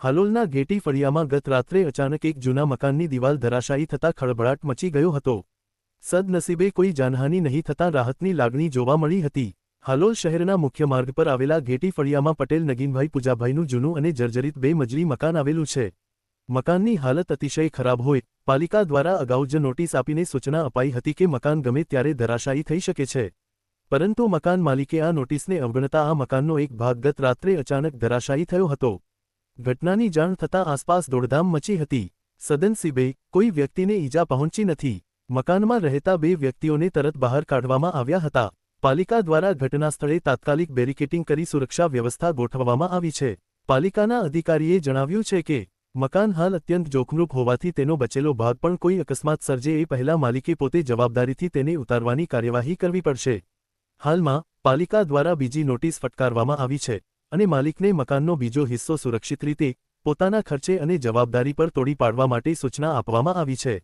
હાલોલના ઘેટી ફળિયામાં ગત રાત્રે અચાનક એક જૂના મકાનની દિવાલ ધરાશાયી થતાં ખળભળાટ મચી ગયો હતો. સદનસીબે કોઈ જાનહાની નહીં થતાં રાહતની લાગણી જોવા મળી હતી. હાલોલ શહેરના મુખ્ય માર્ગ પર આવેલા ઘેટી ફળિયામાં પટેલ, નગીનભાઈ પૂજાભાઈનું જૂનું અને જર્જરિત બે મજલી મકાન આવેલું છે. મકાનની હાલત અતિશય ખરાબ હોય, પાલિકા દ્વારા અગાઉ જ નોટિસ આપીને સૂચના અપાઈ હતી કે મકાન ગમે ત્યારે ધરાશાયી થઈ શકે છે. પરંતુ મકાન માલિકે આ નોટિસને અવગણતા આ મકાનનો એક ભાગ ગત રાત્રે અચાનક ધરાશાયી થયો હતો. ઘટનાની જાણ થતાં આસપાસ દોડધામ મચી હતી. સદનસીબે કોઈ વ્યક્તિને ઈજા પહોંચી નથી. મકાનમાં રહેતા બે વ્યક્તિઓને તરત બહાર કાઢવામાં આવ્યા હતા. પાલિકા દ્વારા ઘટનાસ્થળે તાત્કાલિક બેરિકેટિંગ કરી સુરક્ષા વ્યવસ્થા ગોઠવવામાં આવી છે. પાલિકાના અધિકારીએ જણાવ્યું છે કે, મકાન હાલ અત્યંત જોખમરૂપ હોવાથી તેનો બચેલો ભાગ પણ કોઈ અકસ્માત સર્જે એ પહેલા માલિકે પોતે જવાબદારીથી તેને ઉતારવાની કાર્યવાહી કરવી પડશે. હાલમાં પાલિકા દ્વારા બીજી નોટિસ ફટકારવામાં આવી છે. અને માલિકને મકાનનો બીજો હિસ્સો સુરક્ષિત રીતે પોતાના ખર્ચે અને જવાબદારી પર તોડી પાડવા માટે સૂચના આપવામાં આવી છે.